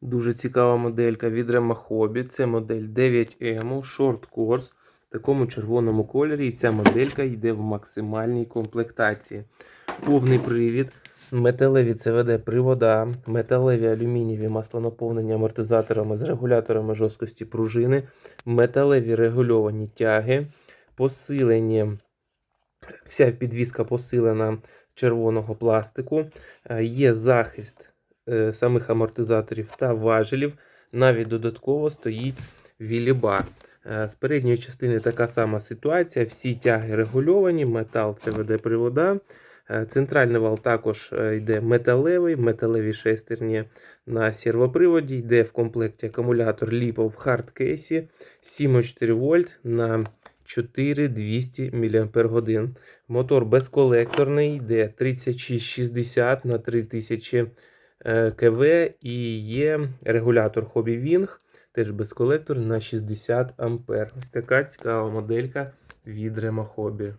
Дуже цікава моделька від Rema. Це модель 9M Short Course в такому червоному кольорі. І ця моделька йде в максимальній комплектації. Повний привід, металеві CVD привода, металеві алюмінієві маслонаповнення амортизаторами з регуляторами жорсткості пружини, металеві регульовані тяги, посилені. Вся підвіска посилена з червоного пластику. Е, Є захист самих амортизаторів та важелів. Навіть додатково стоїть вілібар. Е, З передньої частини така сама ситуація. Всі тяги регульовані, метал CVD привода. Е, Центральний вал також е, йде металевий, металеві шестерні на сервоприводі. Йде в комплекті акумулятор LiPo в хардкейсі 7,4 вольт на 4200 мАч. Мотор безколекторний, йде 3660 на 3000 е, КВ і є регулятор Hobby Wing, теж безколектор на 60 А. Ось така цікава моделька від Rema Hobby.